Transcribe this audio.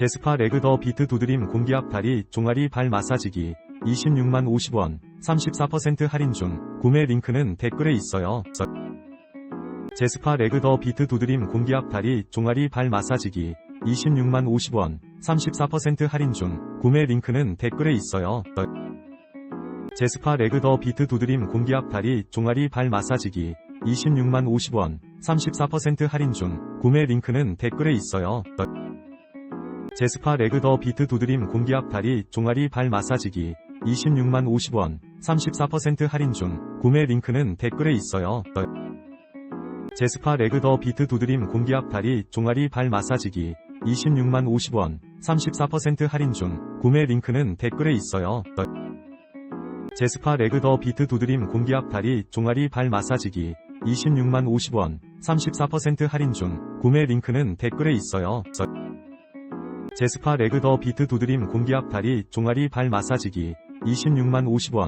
제스파 레그 더 비트 두드림 공기압 다리 종아리 발 마사지기. 26만 50원. 34% 할인 중. 구매 링크는 댓글에 있어요. 제스파 레그 더 비트 두드림 공기압 다리 종아리 발 마사지기. 26만 50원. 34% 할인 중. 구매 링크는 댓글에 있어요. 제스파 레그 더 비트 두드림 공기압 다리 종아리 발 마사지기. 26만 50원. 34% 할인 중. 구매 링크는 댓글에 있어요. 제스파 레그 더 비트 두드림 공기압 다리 종아리 발 마사지기. 26만 50원. 34% 할인 중. 구매 링크는 댓글에 있어요. 제스파 레그 더 비트 두드림 공기압 다리 종아리 발 마사지기. 26만 50원. 34% 할인 중. 구매 링크는 댓글에 있어요. 제스파 레그 더 비트 두드림 공기압 다리 종아리 발 마사지기. 26만 50원. 34% 할인 중. 구매 링크는 댓글에 있어요. 제스파 레그 더 비트 두드림 공기압 다리 종아리 발 마사지기 26만 50원